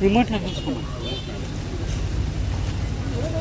Remote है उसको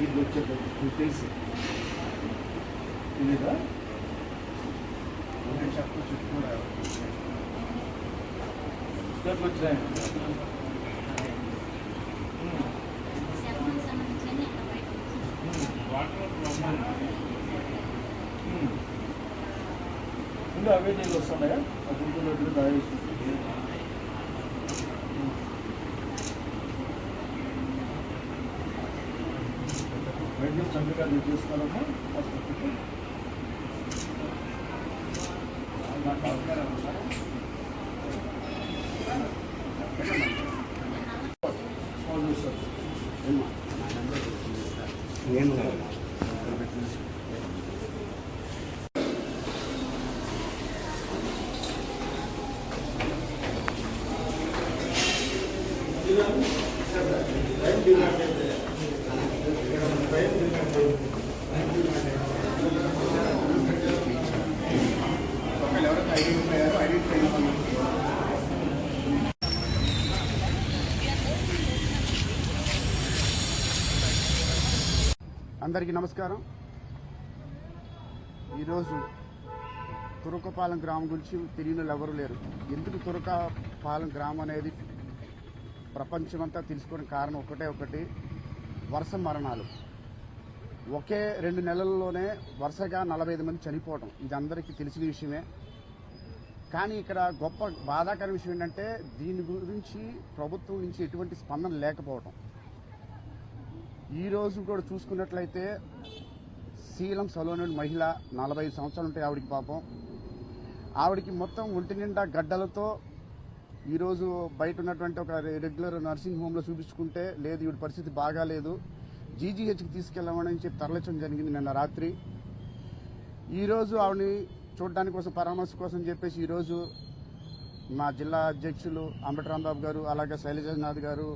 remote చూసుకున్నాం తెలుసు తెలీదా చెప్పు చెప్పుకోరా వచ్చినాయి ఇంకా అవే నీళ్ళు వస్తున్నాయా ఆ గుంటూరు దాయేసి వైద్యం చక్కగా హాస్పిటల్కి నాకు అవసరం అందరికీ నమస్కారం. ఈరోజు తురకపాలెం గ్రామం గురించి తెలియని వాళ్ళు ఎవరు లేరు. ఎందుకు తురకపాలెం గ్రామం అనేది ప్రపంచమంతా తెలుసుకోవడం కారణం ఒకటే ఒకటి వరుస మరణాలు. ఒకే రెండు నెలల్లోనే వరుసగా నలభై ఐదు మంది చనిపోవటం. ఇది అందరికీ తెలిసిన విషయమే. కానీ ఇక్కడ గొప్ప బాధాకర విషయం ఏంటంటే దీని గురించి ప్రభుత్వం నుంచి ఎటువంటి స్పందన లేకపోవటం. ఈరోజు కూడా చూసుకున్నట్లయితే శీలం సలోనుడు మహిళ నలభై ఐదు సంవత్సరాలు ఉంటాయి ఆవిడకి పాపం. ఆవిడకి మొత్తం ఒంటి నిండా గడ్డలతో ఈరోజు బయట ఉన్నటువంటి ఒక రెగ్యులర్ నర్సింగ్ హోమ్లో చూపించుకుంటే లేదు ఈవిడ పరిస్థితి బాగాలేదు. జీజీహెచ్కి తీసుకెళ్ళమని చెప్పి తరలించడం జరిగింది నిన్న రాత్రి. ఈరోజు ఆవిడని చూడడానికి కోసం పరామర్శ కోసం చెప్పేసి ఈరోజు మా జిల్లా అధ్యక్షులు అంబటి రాంబాబు గారు అలాగే శైలజనాథ్ గారు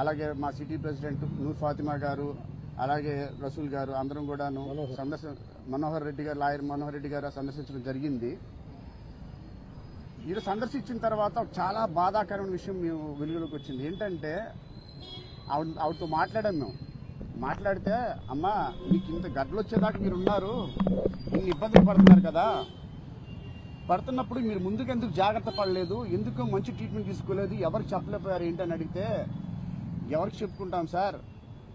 అలాగే మా సిటీ ప్రెసిడెంట్ నూర్ ఫాతిమా గారు అలాగే రసూల్ గారు అందరం కూడాను సందర్శన మనోహర్ రెడ్డి గారు లాయర్ మనోహర్ రెడ్డి గారు సందర్శించడం జరిగింది. ఈరోజు సందర్శించిన తర్వాత చాలా బాధాకరమైన విషయం మేము వెలుగులోకి వచ్చింది. ఏంటంటే ఆవిడ ఆవిడతో మాట్లాడాం మేము. మాట్లాడితే అమ్మా మీకు ఇంత గడ్డలు వచ్చేదాకా మీరు ఉన్నారు ఇన్ని ఇబ్బందులు పడుతున్నారు కదా. పడుతున్నప్పుడు మీరు ముందుకు ఎందుకు జాగ్రత్త పడలేదు? ఎందుకు మంచి ట్రీట్మెంట్ తీసుకోలేదు? ఎవరికి చెప్పలేకపోయారు ఏంటని అడిగితే ఎవరికి చెప్పుకుంటాం సార్?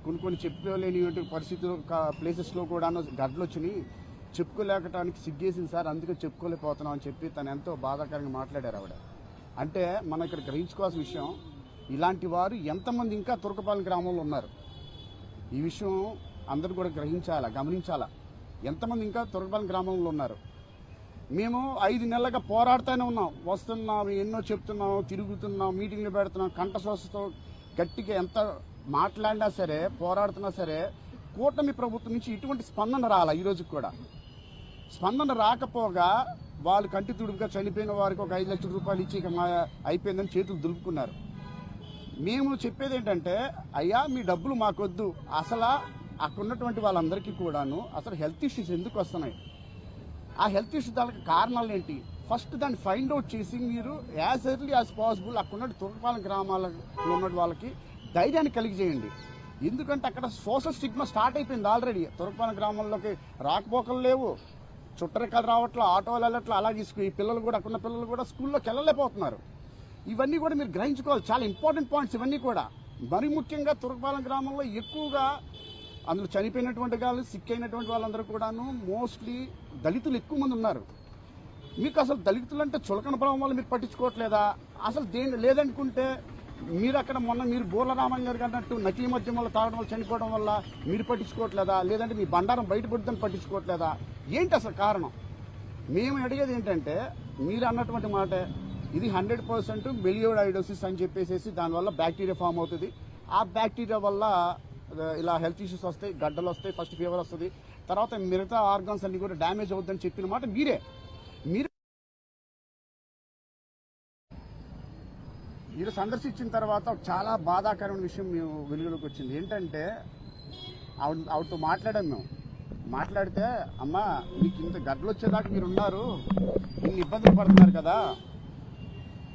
కొన్ని కొన్ని చెప్పుకోలేని పరిస్థితులు ప్లేసెస్లో కూడా గడ్డలు వచ్చినాయి చెప్పుకోలేకటానికి సిగ్గేసింది సార్. అందుకే చెప్పుకోలేకపోతున్నాం అని చెప్పి తను ఎంతో బాధాకరంగా మాట్లాడారు ఆవిడ. అంటే మనం ఇక్కడ గ్రహించుకోవాల్సిన విషయం ఇలాంటి వారు ఎంతమంది ఇంకా తురకపాలెం గ్రామంలో ఉన్నారు? ఈ విషయం అందరూ కూడా గ్రహించాలా గమనించాలా? ఎంతమంది ఇంకా తురకపాలెం గ్రామంలో ఉన్నారు? మేము ఐదు నెలలుగా పోరాడుతూనే ఉన్నాం. వస్తున్నాం ఎన్నో చెప్తున్నాం తిరుగుతున్నాం మీటింగ్లు పెడుతున్నాం కంఠశ్వాసతో గట్టిగా ఎంత మాట్లాడినా సరే పోరాడుతున్నా సరే కూటమి ప్రభుత్వం నుంచి ఇటువంటి స్పందన రాల ఈ రోజుకి కూడా? స్పందన రాకపోగా వాళ్ళు కంటి తుడుపుగా చనిపోయిన వారికి ఒక ఐదు లక్షల రూపాయలు ఇచ్చి ఇక మా అయిపోయిందని చేతులు దులుపుకున్నారు. మేము చెప్పేది ఏంటంటే అయ్యా మీ డబ్బులు మాకొద్దు. అసలు అక్కడ ఉన్నటువంటి వాళ్ళందరికీ కూడాను అసలు హెల్త్ ఇష్యూస్ ఎందుకు వస్తున్నాయి? ఆ హెల్త్ ఇష్యూస్ దానికి కారణాలు ఏంటి? ఫస్ట్ దాన్ని ఫైండ్ అవుట్ చేసి మీరు యాజ్ ఎర్లీ యాజ్ పాసిబుల్ అక్కడ ఉన్న గ్రామాలలో ఉన్న వాళ్ళకి ధైర్యాన్ని కలిగజేయండి ఎందుకంటే అక్కడ సోషల్ స్టిగ్మా స్టార్ట్ అయిపోయింది ఆల్రెడీ. తురకపాలెం గ్రామంలోకి రాకపోకలు లేవు. చుట్టరికాలు రావట్లా ఆటోలు వెళ్ళట్లా అలా తీసుకు ఈ పిల్లలు కూడా అక్కడ ఉన్న పిల్లలు కూడా స్కూల్లోకి వెళ్ళలేకపోతున్నారు. ఇవన్నీ కూడా మీరు గ్రహించుకోవాలి. చాలా ఇంపార్టెంట్ పాయింట్స్ ఇవన్నీ కూడా. మరి ముఖ్యంగా తురకపాలెం గ్రామంలో ఎక్కువగా అందులో చనిపోయినటువంటి వాళ్ళు సిక్ అయినటువంటి వాళ్ళందరూ కూడాను మోస్ట్లీ దళితులు ఎక్కువ మంది ఉన్నారు. మీకు అసలు దళితులు అంటే చులకన ప్రభావం వల్ల మీరు పట్టించుకోవట్లేదా? అసలు దేని లేదనుకుంటే మీరు అక్కడ మొన్న మీరు బోర్ల రామయ్య అన్నట్టు నకిలీ మద్యం వల్ల తాగడం వల్ల చనిపోవడం వల్ల మీరు పట్టించుకోవట్లేదా? లేదంటే మీ బండారం బయటపడుతుందని పట్టించుకోవట్లేదా? ఏంటి అసలు కారణం? మేము అడిగేది ఏంటంటే మీరు అన్నటువంటి మాట ఇది హండ్రెడ్ పర్సెంట్ మెలియోడైడోసిస్ అని చెప్పేసి దానివల్ల బ్యాక్టీరియా ఫామ్ అవుతుంది. ఆ బ్యాక్టీరియా వల్ల ఇలా హెల్త్ ఇష్యూస్ వస్తాయి గడ్డలు వస్తాయి ఫస్ట్ ఫీవర్ వస్తుంది. తర్వాత మిగతా ఆర్గాన్స్ అన్ని కూడా డ్యామేజ్ అవుతుందని చెప్పిన మాట మీరే. మీరు సందర్శించిన తర్వాత చాలా బాధాకరమైన విషయం మేము వెలుగులోకి వచ్చింది. ఏంటంటే ఆవిడ ఆవిడతో మాట్లాడాం మేము. మాట్లాడితే అమ్మా మీకు ఇంత గడ్డలు వచ్చేదాకా మీరు ఉన్నారు ఇన్ని ఇబ్బందులు పడుతున్నారు కదా.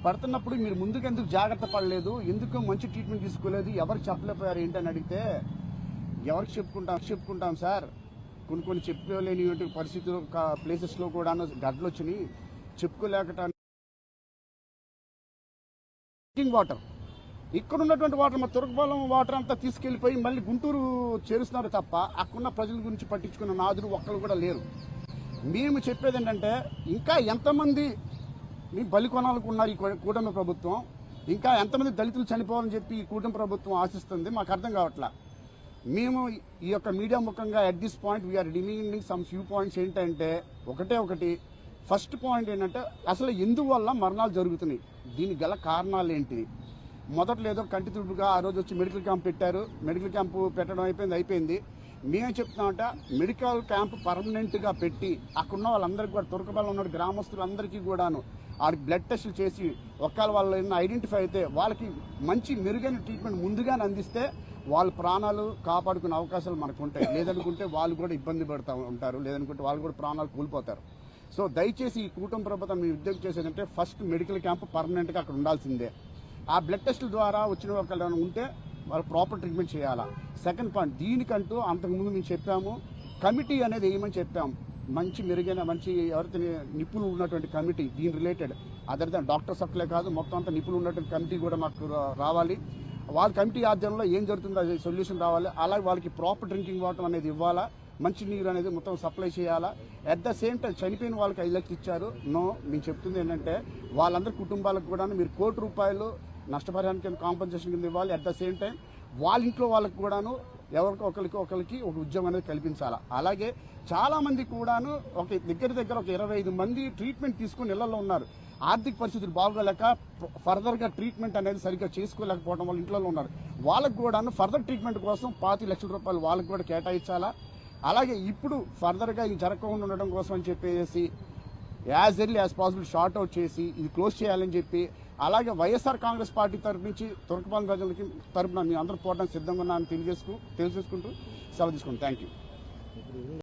పడుతున్నప్పుడు మీరు ముందుకు ఎందుకు జాగ్రత్త పడలేదు? ఎందుకు మంచి ట్రీట్మెంట్ తీసుకోలేదు? ఎవరు చెప్పలేకపోయారు ఏంటని అడిగితే ఎవరికి చెప్పుకుంటాం? చెప్పుకుంటాం సార్. కొన్ని కొన్ని చెప్పుకోలేని పరిస్థితులు ప్లేసెస్లో కూడా గడ్డలు వచ్చినాయి చెప్పుకోలేకటాన్ని డ్రింకింగ్ వాటర్. ఇక్కడ ఉన్నటువంటి వాటర్ మా తురకపాలెం వాటర్ అంతా తీసుకెళ్ళిపోయి మళ్ళీ గుంటూరు చేరుస్తున్నారు తప్ప అక్కడున్న ప్రజల గురించి పట్టించుకున్న నాదులు ఒక్కరు కూడా లేరు. మేము చెప్పేది ఏంటంటే ఇంకా ఎంతమంది మీ బలి కొనాలనుకున్నారు ఉన్నారు ఈ కూటమి ప్రభుత్వం? ఇంకా ఎంతమంది దళితులు చనిపోవాలని చెప్పి ఈ కూటమి ప్రభుత్వం ఆశిస్తుంది? మాకు అర్థం కావట్లా. మేము ఈ యొక్క మీడియా ముఖంగా at this point we are demanding some few points ఏంటంటే ఒకటే ఒకటి. ఫస్ట్ పాయింట్ ఏంటంటే అసలు ఎందువల్ల మరణాలు జరుగుతున్నాయి? దీనికి గల కారణాలు ఏంటి? మొదట్లో ఏదో కంటి తుడుపుగా ఆ రోజు వచ్చి మెడికల్ క్యాంప్ పెట్టారు. మెడికల్ క్యాంపు పెట్టడం అయిపోయింది అయిపోయింది. మేమేం చెప్తున్నామంటే మెడికల్ క్యాంప్ పర్మనెంట్గా పెట్టి అక్కడున్న వాళ్ళందరికీ కూడా తురకబలం ఉన్న గ్రామస్తులందరికీ కూడాను వాళ్ళకి బ్లడ్ టెస్టులు చేసి ఒకవేళ వాళ్ళు ఏమైనా ఐడెంటిఫై అయితే వాళ్ళకి మంచి మెరుగైన ట్రీట్మెంట్ ముందుగానే అందిస్తే వాళ్ళ ప్రాణాలు కాపాడుకునే అవకాశాలు మనకు ఉంటాయి. లేదనుకుంటే వాళ్ళు కూడా ఇబ్బంది పడుతూ ఉంటారు. లేదనుకుంటే వాళ్ళు కూడా ప్రాణాలు కోల్పోతారు. సో దయచేసి ఈ కూటమి ప్రభుత్వం మీ ఉద్యోగం చేసేదంటే ఫస్ట్ మెడికల్ క్యాంప్ పర్మనెంట్గా అక్కడ ఉండాల్సిందే. ఆ బ్లడ్ టెస్టుల ద్వారా వచ్చిన ఒకళ్ళు ఉంటే వాళ్ళు ప్రాపర్ ట్రీట్మెంట్ చేయాలా? సెకండ్ పాయింట్ దీనికంటూ అంతకుముందు మేము చెప్పాము కమిటీ అనేది వేయమని చెప్పాం? మంచి మెరుగైన మంచి ఎవరైతే నిపుణులు ఉన్నటువంటి కమిటీ దీని రిలేటెడ్ అదర్ దాన్ డాక్టర్స్ అక్కలే కాదు మొత్తం అంతా నిపుణులు ఉన్నటువంటి కమిటీ కూడా మాకు రావాలి. వాళ్ళ కమిటీ ఆధ్వర్యంలో ఏం జరుగుతుందో అది సొల్యూషన్ రావాలి. అలాగే వాళ్ళకి ప్రాపర్ డ్రింకింగ్ వాటర్ అనేది ఇవ్వాలా? మంచి నీరు అనేది మొత్తం సప్లై చేయాలా? అట్ ద సేమ్ టైం చనిపోయిన వాళ్ళకి ఐదు లక్షలు ఇచ్చారు. నో మేము చెప్తుంది ఏంటంటే వాళ్ళందరి కుటుంబాలకు కూడా మీరు కోటి రూపాయలు నష్టపరిహారం కింద కాంపన్సేషన్ కింద ఇవ్వాలి. అట్ ద సేమ్ టైం వాళ్ళ ఇంట్లో వాళ్ళకి కూడాను ఎవరికి ఒకరికి ఒకరికి ఒక ఉద్యోగం అనేది కల్పించాలా? అలాగే చాలా మంది కూడాను ఒక దగ్గర దగ్గర ఒక ఇరవై ఐదు మంది ట్రీట్మెంట్ తీసుకుని ఇళ్ళలో ఉన్నారు. ఆర్థిక పరిస్థితులు బాగోలేక ఫర్దర్గా ట్రీట్మెంట్ అనేది సరిగ్గా చేసుకోలేకపోవడం వల్ల ఇంట్లో ఉన్నారు. వాళ్ళకు కూడాను ఫర్దర్ ట్రీట్మెంట్ కోసం పాతి లక్షల రూపాయలు వాళ్ళకి కూడా కేటాయించాలా? అలాగే ఇప్పుడు ఫర్దర్గా ఇది జరగకుండా ఉండడం కోసం అని చెప్పేసి as early as possible sort out చేసి ఇది క్లోజ్ చేయాలని చెప్పి అలాగే వైఎస్ఆర్ కాంగ్రెస్ పార్టీ తరపు నుంచి తురకపాలెం ప్రజలకి తరపున మీ అందరూ పోవడానికి సిద్ధంగా ఉన్నామని తెలియజేసుకు తెలియజేసుకుంటూ సెలవు తీసుకుంటాం. Thank you